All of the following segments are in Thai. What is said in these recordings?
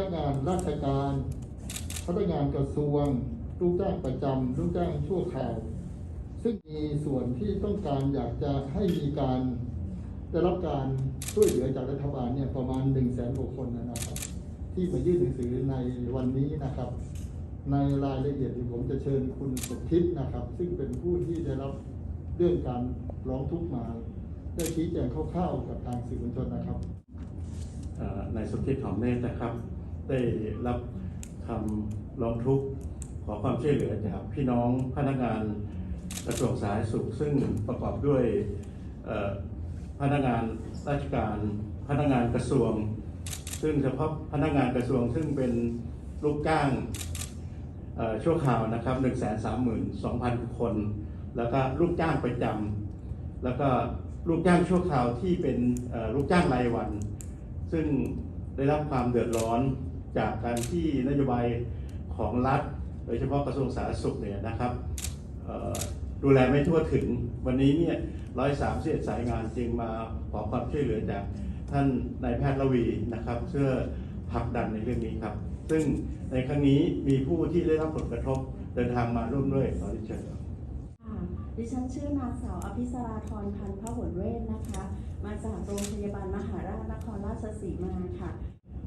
นักงานราชการ พนักงานกระทรวง ลูกจ้างประจำลูกจ้างชั่วคราว ซึ่งมีส่วนที่ต้องการอยากจะให้มีการได้รับการช่วยเหลือจากรัฐบาลเนี่ยประมาณ1นึ่งแสนกว่าคนนะครับ ที่มายื่นหนังสือในวันนี้นะครับ ในรายละเอียดที่ผมจะเชิญคุณสมคิดนะครับ ซึ่งเป็นผู้ที่ได้รับเรื่องการร้องทุกข์มาได้ชี้แจงคร่าวๆกับทางสื่อมวลชนนะครับนายสมคิดหอมเนตรนะครับ ได้รับคำร้องทุกข์ขอความช่วยเหลือจากพี่น้องพนักงานกระทรวงสาธารณสุข ซึ่งประกอบด้วยพนักงานราชการพนักงานกระทรวง ซึ่งเฉพาะพนักงานกระทรวงซึ่งเป็นลูกจ้างชั่วคราวนะครับ 1 3 2 0 0 0 คน แล้วก็ลูกจ้างประจำแล้วก็ลูกจ้างชั่วคราวที่เป็นลูกจ้างรายวัน ซึ่งได้รับความเดือดร้อน จากการที่นโยบายของรัฐ โดยเฉพาะกระทรวงสาธารณสุขเนี่ยนะครับดูแลไม่ทั่วถึงวันนี้เนี่ยร้อยสามสิบสายงานจึงมาขอความช่วยเหลือจากท่านนายแพทย์ระวีนะครับเพื่อผลักดันในเรื่องนี้ครับ ซึ่งในครั้งนี้มีผู้ที่ได้รับผลกระทบเดินทางมาร่วมด้วยขอที่เชิญครับค่ะดิฉันชื่อนางสาวอภิสราธรพันธ์พหลเวชนะคะ มาจากโรงพยาบาลมหาราชนครราชสีมาค่ะ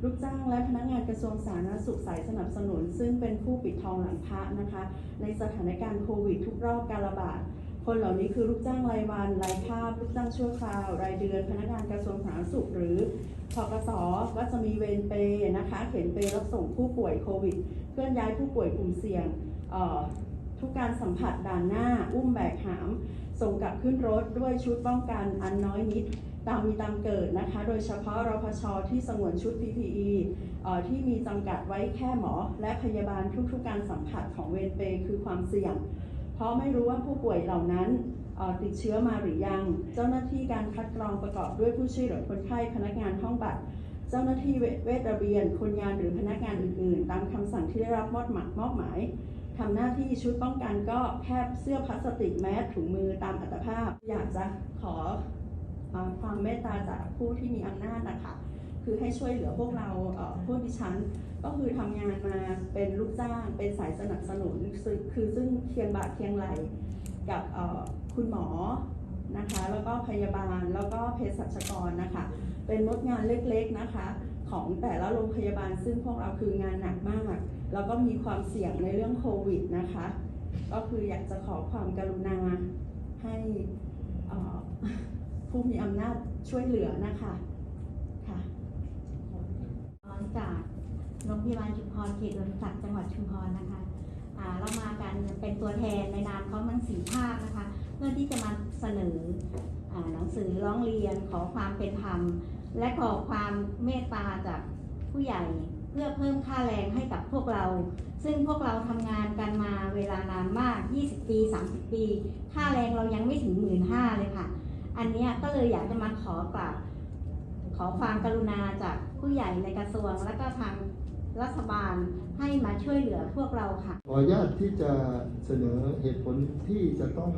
ลูกจ้างและพนักงานกระทรวงสาธารณสุขสายสนับสนุน ซึ่งเป็นผู้ปิดทองหลังพระนะคะ ในสถานการณ์โควิดทุกรอบการระบาดคนเหล่านี้คือลูกจ้างรายวันรายคาบลูกจ้างชั่วคราว รายเดือน พนักงานกระทรวงสาธารณสุขหรือพกสก็จะมีเวรเปนะคะ เข็นเปรับส่งผู้ป่วยโควิด เคลื่อนย้ายผู้ป่วยกลุ่มเสี่ยงทุกการสัมผัสด่านหน้า อุ้มแบกหาม ส่งกลับขึ้นรถด้วยชุดป้องกันอันน้อยนิด ตามมีตามเกิดนะคะ โดยเฉพาะรพชที่สงวนชุด PPE ที่มีจำกัดไว้แค่หมอ และพยาบาลทุกๆการสัมผัสของเวรเปรย์คือความเสี่ยง เพราะไม่รู้ว่าผู้ป่วยเหล่านั้นติดเชื้อมาหรือยัง เจ้าหน้าที่การคัดกรองประกอบด้วยผู้ช่วยเหลือคนไข้พนักงานห้องบัตรเจ้าหน้าที่เวชระเบียน คนงานหรือพนักงานอื่นๆ ตามคำสั่งที่ได้รับมอบหมายมอบหมายทำหน้าที่ชุดป้องกันก็แค่เสื้อพลาสติกแมสถุงมือตามอัตภาพ อยากจะขอ ความเมตตาจากผู้ที่มีอำนาจนะคะคือให้ช่วยเหลือพวกเราเพวกดิฉัน ก็คือทำงานมาเป็นลูกจ้าง เป็นสายสนับสนุนคือซึ่งเคียงบ่าเคียงไหลกับคุณหมอนะคะ แล้วก็พยาบาลแล้วก็เภสัชกรนะคะ เป็นมดงานเล็กๆนะคะ ของแต่ละโรงพยาบาลซึ่งพวกเราคืองานหนักมาก แล้วก็มีความเสี่ยงในเรื่องโควิดนะคะ ก็คืออยากจะขอความกรุณาให้ ผู้มีอำนาจช่วยเหลือนะคะค่ะพรจากโรงพยาบาลชุมพรเขตอุดมศักจังหวัดชุมพรนะคะอ่าเรามากันเป็นตัวแทนในนามของทั้งสีภาคนะคะ เพื่อที่จะมาเสนออาหนังสือร้องเรียนขอความเป็นธรรม และขอความเมตตาจากผู้ใหญ่เพื่อเพิ่มค่าแรงให้กับพวกเรา ซึ่งพวกเราทำงานกันมาเวลานานมาก 20 ปี 30 ปี ค่าแรงเรายังไม่ถึงหมื่นห้าเลยค่ะ อันนี้ก็เลยอยากจะมาขอกราบขอความกรุณาจากผู้ใหญ่ในกระทรวงและก็ทางรัฐบาลให้มาช่วยเหลือพวกเราค่ะขออนุญาตที่จะเสนอเหตุผลที่จะต้อง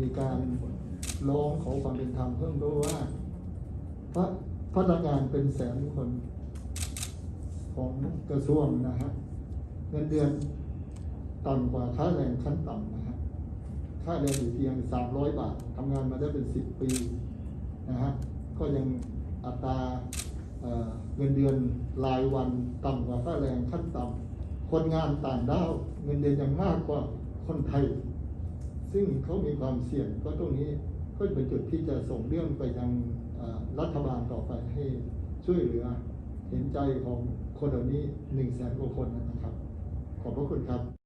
มีการร้องขอความเป็นธรรมเพิ่มด้วยว่า พระพนักงานเป็นแสนคนของกระทรวงนะฮะเงินเดือนต่ำกว่าค่าแรงขั้นต่ำนะฮะ ค่าแรงอยู่เพียงสามร้อยบาททำงานมาได้เป็นสิบปีนะฮะก็ยังอัตราเเงินเดือนรายวันต่ำกว่าค่าแรงขั้นต่ำคนงานต่างด้าวเงินเดือนยังมากกว่าคนไทย ซึ่งเขามีความเสี่ยงก็ตรงนี้ก็เป็นจุดที่จะส่งเรื่องไปยังรัฐบาลต่อไปให้ช่วยเหลือเห็นใจของคนเหล่านี้หนึ่งแสนกว่าคนนะครับ ขอบพระคุณครับ